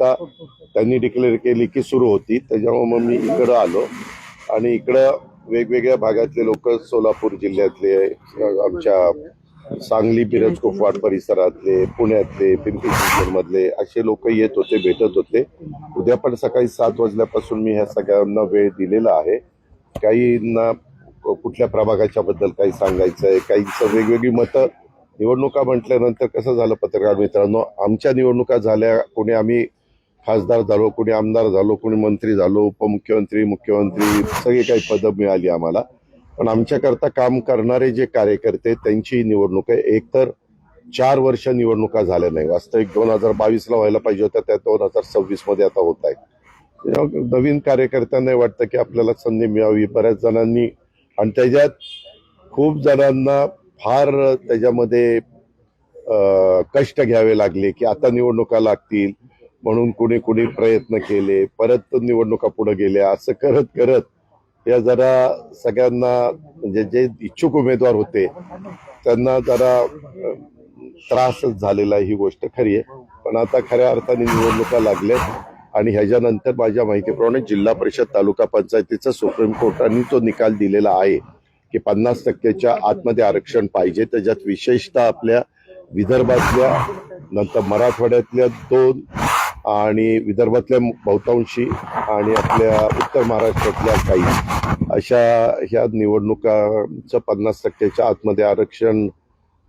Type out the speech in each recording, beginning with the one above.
आता त्यांनी डिक्लेअर केली की सुरू होती. त्याच्यामुळे मग मी इकडं आलो. आणि इकडं वेगवेगळ्या भागातले लोक सोलापूर जिल्ह्यातले आमच्या सांगली बिरज कुपवाड परिसरातले पुण्यातले पिंपरी चिंचवडमधले असे लोक येत होते भेटत होते. उद्या पण सकाळी सात वाजल्यापासून मी ह्या सगळ्यांना वेळ दिलेला आहे. काहींना कुठल्या प्रभागाच्या बद्दल काही सांगायचं आहे काहींचं वेगवेगळी मतं. निवडणुका म्हटल्यानंतर कसं झालं पत्रकार मित्रांनो? आमच्या निवडणुका झाल्या कोणी आम्ही खासदार झालो कोणी आमदार झालो कोणी मंत्री झालो उपमुख्यमंत्री मुख्यमंत्री सगळी काही पदं मिळाली आम्हाला. पण आमच्याकरता काम करणारे जे कार्यकर्ते त्यांची निवडणूक आहे. एकतर चार वर्ष निवडणुका झाल्या नाही वास्तविक दोन हजार बावीसला व्हायला पाहिजे होत्या त्या दोन हजार सव्वीसमध्ये आता होत आहे नवीन कार्यकर्त्यांना वाटतं की आपल्याला संधी मिळावी बऱ्याच जणांनी आणि त्याच्यात खूप जणांना फार त्याच्यामध्ये कष्ट घ्यावे लागले की आता निवडणुका लागतील. म्हणून कुणी कुणी प्रयत्न केले परत निवडणुका पुढे गेल्या असं करत करत या जरा सगळ्यांना म्हणजे जे इच्छुक उमेदवार होते त्यांना जरा त्रासच झालेला आहे ही गोष्ट खरी आहे. पण आता खऱ्या अर्थाने निवडणुका लागल्यात आणि ह्याच्यानंतर माझ्या माहितीप्रमाणे जिल्हा परिषद तालुका पंचायतीचा सुप्रीम कोर्टाने तो निकाल दिलेला आहे की पन्नास टक्क्याच्या आतमध्ये आरक्षण पाहिजे. त्याच्यात विशेषतः आपल्या विदर्भातल्या नंतर मराठवाड्यातल्या दोन आणि विदर्भातल्या बहुतांशी आणि आपल्या उत्तर महाराष्ट्रातल्या काही अशा ह्या निवडणुकांचं पन्नास टक्क्याच्या आतमध्ये आरक्षण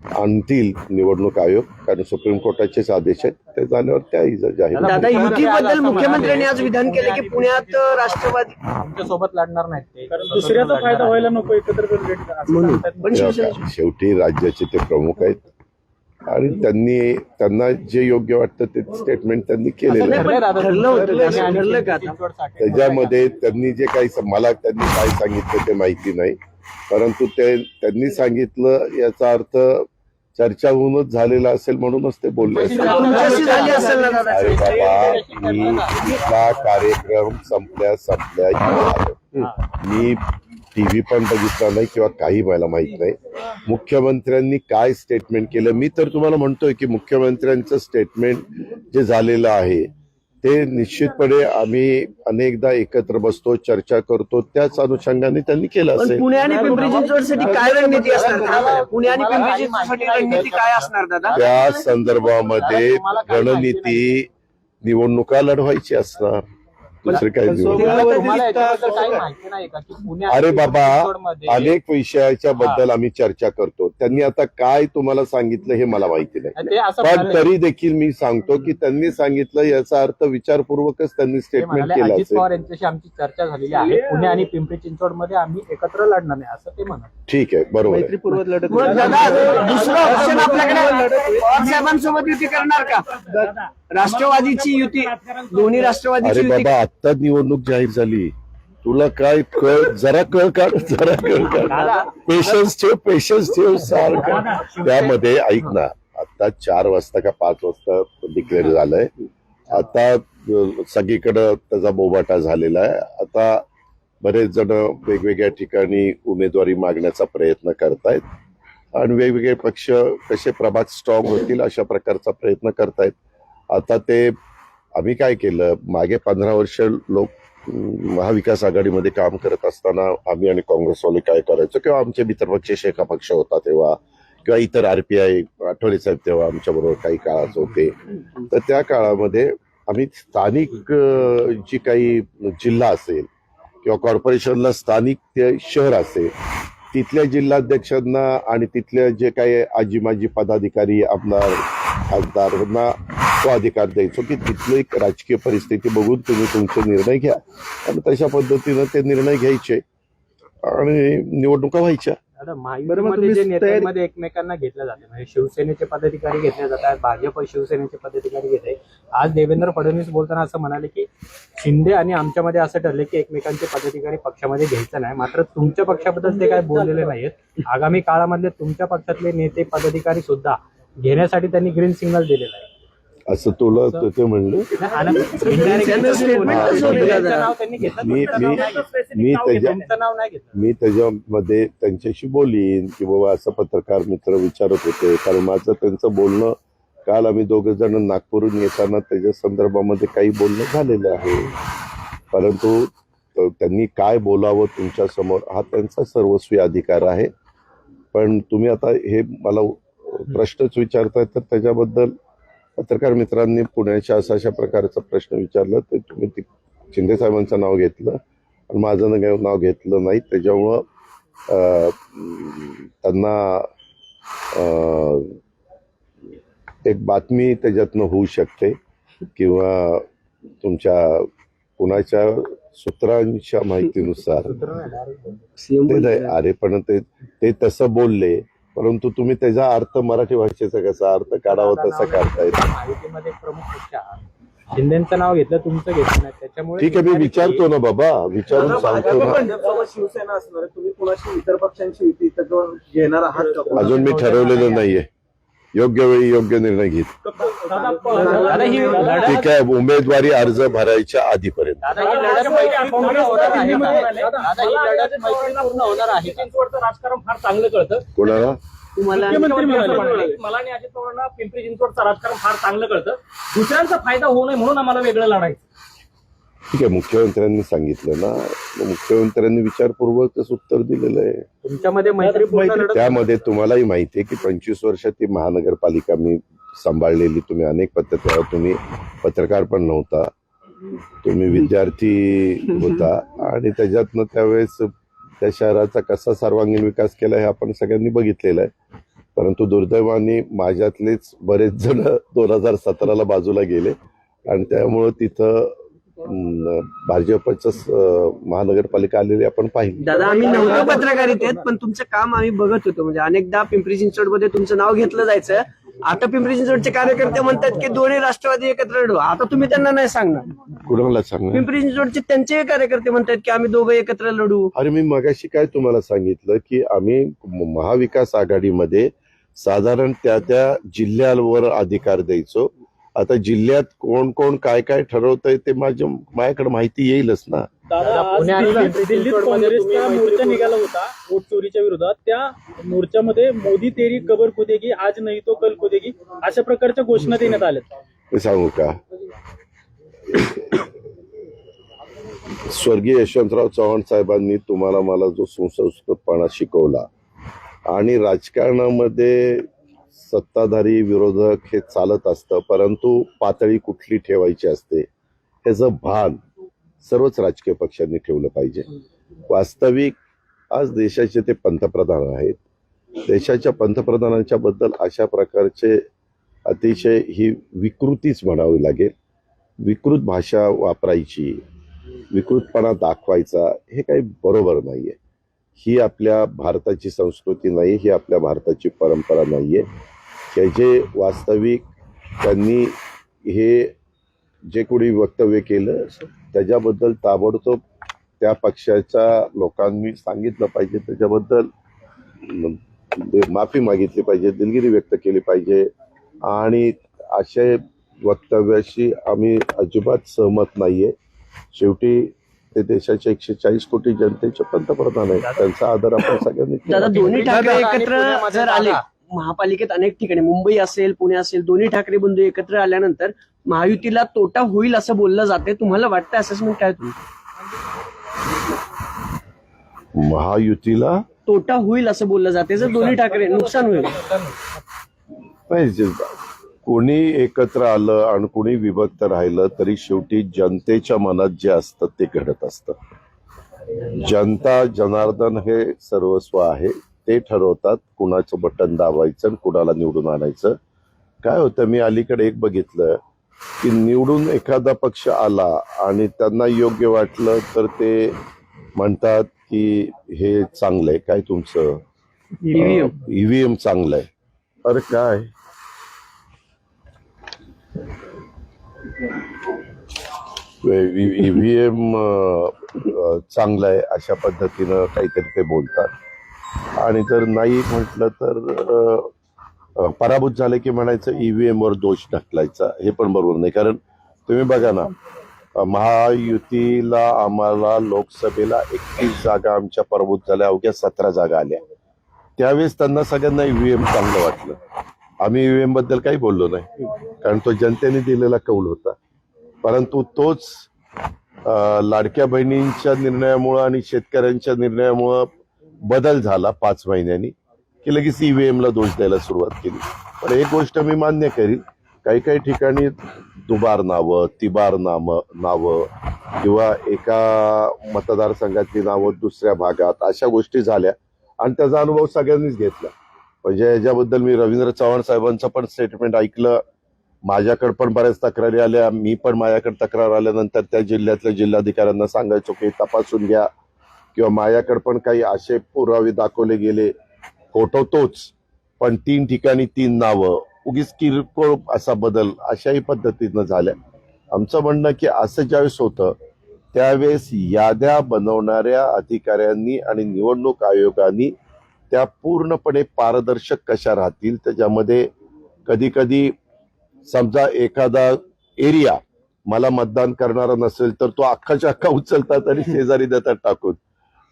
आणतील निवडणूक आयोग कारण सुप्रीम कोर्टाचेच आदेश आहेत ते झाल्यावर त्याही जाहीर. दादा युतीबद्दल मुख्यमंत्र्यांनी आज विधान केले की पुण्यात राष्ट्रवादी सोबत लढणार नाहीत ते कारण दुसऱ्याचा फायदा व्हायला नको एकत्र. पण शेवटी राज्याचे ते प्रमुख आहेत आणि त्यांनी त्यांना जे योग्य वाटतं ते स्टेटमेंट त्यांनी केलेलं आहे. त्याच्यामध्ये त्यांनी जे काही मला त्यांनी काय सांगितलं ते माहिती नाही. परंतु ते त्यांनी सांगितलं याचा अर्थ चर्चा होऊनच झालेला असेल म्हणूनच ते बोलले अरे बाबा मी इथला कार्यक्रम संपल्या संपल्या इथं आलो. मी टीव्ही पण बघितला नाही किंवा काही मला माहीत नाही. मुख्यमंत्र्यांनी काय स्टेटमेंट केलं? मी तर तुम्हाला म्हणतोय की मुख्यमंत्र्यांचं स्टेटमेंट जे झालेलं आहे ते निश्चितपणे आम्ही अनेकदा एकत्र बसतो चर्चा करतो. त्याच अनुषंगाने त्यांनी केलं असेल. पुणे आणि पिंपरी चिंचवडसाठी काय रणनीती असणार? पुणे आणि पिंपरी चिंचवडसाठी रणनीती काय असणार दादा? त्या संदर्भामध्ये रणनीती निवडणुका लढवायची असणार. दुसरे काही निवडणूक तुम्हाला तुम्हाला याच्याबद्दल काही माहिती नाही का की पुणे अरे बाबा अनेक विषयाच्या बद्दल आम्ही चर्चा करतो. त्यांनी आता काय तुम्हाला सांगितलं हे मला माहिती नाही. पण तरी देखील मी सांगतो की त्यांनी सांगितलं याचा अर्थ विचारपूर्वकच त्यांनी स्टेटमेंट केलं अजित पवार यांच्याशी आमची चर्चा झालेली आहे. पुणे आणि पिंपरी चिंचवडमध्ये आम्ही एकत्र लढणार नाही असं ते म्हणाले ठीक आहे बरोबर. मग दादा दुसरं ऑप्शन आपल्याकडे युती करणार का? राष्ट्रवादीची युती दोन्ही राष्ट्रवादीची अरे युती आता निवडणूक जाहीर झाली. तुला काय कळ जरा कळ काढ जरा कळ काढ. पेशन्स ठेव पेशन्स ठेव सारखं त्यामध्ये ऐक ना आता चार वाजता का पाच वाजता डिक्लेअर झालंय. आता सगळीकडं त्याचा बोबाटा झालेला आहे. आता बरेच जण वेगवेगळ्या ठिकाणी उमेदवारी मागण्याचा प्रयत्न करतायत आणि वेगवेगळे पक्ष कसे प्रभात स्ट्रॉंग होतील अशा प्रकारचा प्रयत्न करतायत. आता ते आम्ही काय केलं? मागे पंधरा वर्ष लोक महाविकास आघाडीमध्ये काम करत असताना आम्ही आणि काँग्रेसवाले काय करायचो? किंवा आमचे मित्रपक्ष शेखा पक्ष होता तेव्हा किंवा इतर आरपीआय आठवले साहेब तेव्हा आमच्या बरोबर काही काळाच होते. तर त्या काळामध्ये आम्ही स्थानिक जी काही जिल्हा असेल किंवा कॉर्पोरेशनला स्थानिक ते शहर असेल तिथल्या जिल्हाध्यक्षांना आणि तिथल्या जे काही आजी माजी पदाधिकारी आमदार खासदारांना तो अधिकार द्यायचो की तिथली एक राजकीय परिस्थिती बघून तुम्ही तुमचे निर्णय घ्या. आणि तशा पद्धतीनं ते निर्णय घ्यायचे आणि निवडणुका व्हायच्या. नेत्यांमध्ये एकमेकांना घेतलं जाते म्हणजे शिवसेनेचे पदाधिकारी घेतले जातात भाजप शिवसेनेचे पदाधिकारी घेत आज देवेंद्र फडणवीस बोलताना असं म्हणाले की शिंदे आणि आमच्यामध्ये असं ठरले की एकमेकांचे पदाधिकारी पक्षामध्ये घ्यायचं नाही. मात्र तुमच्या पक्षाबद्दल ते काय बोललेले नाहीत आगामी काळामधले तुमच्या पक्षातले नेते पदाधिकारी सुद्धा घेण्यासाठी त्यांनी ग्रीन सिग्नल दिलेलं आहे. असं तुला ते- ते म्हणलं. मी मी नाव नाही घेतलं. मी त्याच्यामध्ये त्यांच्याशी बोलीन की बाबा असं पत्रकार मित्र विचारत होते. कारण माझं त्यांचं बोलणं काल आम्ही दोघं जण नागपूरहून येताना त्याच्या संदर्भामध्ये काही बोलणं झालेलं आहे. परंतु त्यांनी काय बोलावं तुमच्यासमोर हा त्यांचा सर्वस्वी अधिकार आहे. पण तुम्ही आता हे मला प्रश्नच विचारताय तर त्याच्याबद्दल पत्रकार मित्रांनी पुण्याच्या अशा अशा प्रकारचा प्रश्न विचारला तर तुम्ही ती शिंदे साहेबांचं नाव घेतलं आणि माझं नाव घेतलं नाही. त्याच्यामुळं त्यांना एक बातमी त्याच्यातनं होऊ शकते किंवा तुमच्या कुणाच्या सूत्रांच्या माहितीनुसार ते अरे पण ते ते तसं बोलले. परंतु तुम्ही त्याचा अर्थ मराठी भाषेचा कसा अर्थ काढावा तसा काढता येतो माहितीमध्ये एक प्रमुख पक्ष आहात. शिंदेचं नाव घेतलं तुमचं घेतलं नाही त्याच्यामुळे ठीक आहे मी विचारतो ना बाबा विचारून सांगतो ना शिवसेना असणार आहे. तुम्ही कोणाशी इतर पक्षांची युती घेणार आहात का? अजून मी ठरवलेलं नाहीये योग्य वेळी योग्य निर्णय घेत. दादा दादा, ही लढत- ठीक आहे उमेदवारी अर्ज भरायच्या आधीपर्यंत. दादा ही लढत मैत्रीपूर्ण होणार आहे का? दादा ही लढत मैत्रीपूर्ण होणार आहे. का? चिंचवडचं राजकारण फार चांगलं कळतं. कोणाला? तुम्हाला मुख्यमंत्री म्हणाले. मला आणि अजित पवारांना पिंपरी चिंचवडचं राजकारण फार चांगलं कळतं. दुसऱ्यांचा फायदा होऊ नये म्हणून आम्हाला वेगळं लढायचं. ठीक आहे मुख्यमंत्र्यांनी सांगितलं ना. मुख्यमंत्र्यांनी विचारपूर्वकच उत्तर दिलेलं आहे. तुमच्यामध्ये लढत त्यामध्ये तुम्हालाही माहिती आहे की पंचवीस वर्षात ती महानगरपालिका मी सांभाळलेली. तुम्ही अनेक पत्रकार तुम्ही पत्रकार पण नव्हता. तुम्ही विद्यार्थी होता. आणि त्याच्यातनं त्यावेळेस त्या शहराचा कसा सर्वांगीण विकास केला हे आपण सगळ्यांनी बघितलेलं आहे. परंतु दुर्दैवाने माझ्यातलेच बरेच जण दोन हजार सतराला बाजूला गेले. आणि त्यामुळं तिथं भाजपच महानगरपालिका आलेली आपण पाहिली. दादा आम्ही नव्हतो पत्रकारितेत पण तुमचं काम आम्ही बघत होतो. म्हणजे अनेकदा पिंपरी चिंचवडमध्ये तुमचं नाव घेतलं जायचं. आता पिंपरी चिंचवडचे कार्यकर्ते म्हणतात की दोन्ही राष्ट्रवादी एकत्र लढू. आता तुम्ही त्यांना नाही सांगणार. कुणाला सांगा पिंपरी चिंचवडचे त्यांचे कार्यकर्ते म्हणतात की आम्ही दोघं एकत्र लढू. अरे मी मगाशी काय तुम्हाला सांगितलं की आम्ही महाविकास आघाडीमध्ये साधारण त्या त्या जिल्ह्यावर अधिकार द्यायचो. आता जिल्ह्यात कोण कोण काय काय ठरवतंय ते माझ्या माझ्याकडे माहिती येईलच ना. दिल्लीत काँग्रेसचा मोर्चा निघाला होता वोट चोरीच्या विरोधात. त्या मोर्चामध्ये मोदी तेरी कबर खोदेगी आज नाही तो कल खोदेगी अशा प्रकारच्या घोषणा देण्यात आल्या मी सांगू का? स्वर्गीय यशवंतराव चव्हाण साहेबांनी तुम्हाला मला जो सुसंस्कृतपणा शिकवला आणि राजकारणामध्ये सत्ताधारी विरोधक हे चालत असतं परंतु पातळी कुठली ठेवायची असते ह्याचं भान सर्वच राजकीय पक्षांनी ठेवलं पाहिजे. वास्तविक आज देशाचे ते पंतप्रधान आहेत. देशाच्या पंतप्रधानांच्या बद्दल अशा प्रकारचे अतिशय ही विकृतीच म्हणावी लागेल. विकृत भाषा वापरायची विकृतपणा दाखवायचा हे काही बरोबर नाही आहे ही आपल्या भारताची संस्कृती नाही ही आपल्या भारताची परंपरा नाही हे जे वास्तविक त्यांनी हे जे कोणी वक्तव्य केलं त्याच्याबद्दल ताबडतोब त्या पक्षाच्या लोकांनी सांगितलं पाहिजे. त्याच्याबद्दल म्हणजे माफी मागितली पाहिजे दिलगिरी व्यक्त केली पाहिजे. आणि असे वक्तव्याशी आम्ही अजिबात सहमत नाही आहे शेवटी ते देशाच्या एकशे चाळीस कोटी जनतेचे पंतप्रधान आहेत. त्यांचा आदर आपण सगळ्यांनी दादा दोन्ही ठाकरे एकत्र जर आले. महापालिकेत अनेक ठिकाणी मुंबई असेल पुणे असेल दोन्ही ठाकरे बंधू एकत्र आल्यानंतर महायुतीला तोटा होईल असं बोललं जाते तुम्हाला वाटतं असेसमेंट काय तुमचं महायुतीला तोटा होईल असं बोललं जाते जर दोन्ही ठाकरे नुकसान होईल. नाही जे- कोणी एकत्र आलं आणि कोणी विभक्त राहिलं तरी शेवटी जनतेच्या मनात जे असतं ते घडत असतं. जनता जनार्दन हे सर्वस्व आहे. ते ठरवतात कुणाचं बटन दाबायचं आणि कुणाला निवडून आणायचं. काय होतं मी अलीकडे एक बघितलं की निवडून एखादा पक्ष आला आणि त्यांना योग्य वाटलं तर ते म्हणतात की हे चांगलंय. काय तुमचं. ईव्हीएम. चांगलं आहे अरे काय? ईव्हीएम चांगलं आहे अशा पद्धतीनं काहीतरी ते बोलतात. आणि जर नाही म्हटलं तर पराभूत झाले की म्हणायचं ईव्हीएम वर दोष ढकलायचा हे पण बरोबर नाही. कारण तुम्ही बघा ना महायुतीला आम्हाला लोकसभेला एकतीस जागा आमच्या पराभूत झाल्या अवघ्या सतरा जागा आल्या. त्यावेळेस त्यांना सगळ्यांना ईव्हीएम चांगलं वाटलं. आम्ही ईव्हीएमबद्दल काही बोललो नाही. कारण तो जनतेने दिलेला कौल होता. परंतु तोच लाडक्या बहिणींच्या निर्णयामुळं आणि शेतकऱ्यांच्या निर्णयामुळं बदल झाला पाच महिन्यांनी की लगेच ईव्हीएमला दोष द्यायला सुरुवात केली. पण एक गोष्ट मी मान्य करीन काही काही ठिकाणी दुबार नावं तिबार नाम नावं किंवा एका मतदारसंघातली नावं दुसऱ्या भागात अशा गोष्टी झाल्या. आणि त्याचा अनुभव सगळ्यांनीच घेतला. म्हणजे याच्याबद्दल मी रवींद्र चव्हाण साहेबांचं पण स्टेटमेंट ऐकलं. माझ्याकडे पण बऱ्याच तक्रारी आल्या. मी पण माझ्याकडे तक्रार आल्यानंतर त्या जिल्ह्यातल्या जिल्हाधिकाऱ्यांना सांगायचो की तपासून घ्या. किंवा माझ्याकडे पण काही असे पुरावे दाखवले गेले. फोटो तोच. पण तीन ठिकाणी तीन नावं. उगीच किरकोळ असा बदल अशाही पद्धतीनं झाल्या. आमचं म्हणणं की असं ज्यावेळेस होतं त्यावेळेस याद्या बनवणाऱ्या अधिकाऱ्यांनी आणि निवडणूक आयोगाने त्या पूर्णपणे पारदर्शक कशा राहतील त्याच्यामध्ये कधी कधी समजा एखादा एरिया मला मतदान करणारा नसेल तर तो अख्खाच्या अख्खा उचलतात आणि शेजारी देतात टाकून.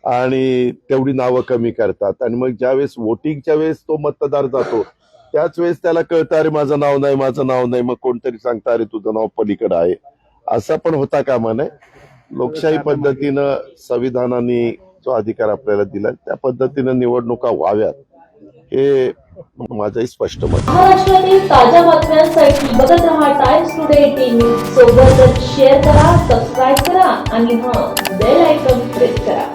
आणि तेवढी नावं कमी करतात. आणि मग ज्यावेळेस वोटिंगच्या वेळेस तो मतदार जातो त्याच वेळेस त्याला कळतं अरे माझं नाव नाही माझं नाव नाही. मग कोणतरी सांगतं अरे तुझं नाव पलीकडे आहे. असं पण होता कामा नये. लोकशाही पद्धतीनं संविधानाने जो अधिकार आपल्याला दिला. त्या पद्धतीनं निवडणुका व्हाव्यात. हे माझंही स्पष्ट मत महाराष्ट्रातील ताज्या बातम्यांसाठी बघत रहा टाइम्स टुडे टीव्ही सोबतच शेअर करा सबस्क्राईब करा आणि हा बेल आयकॉन प्रेस करा.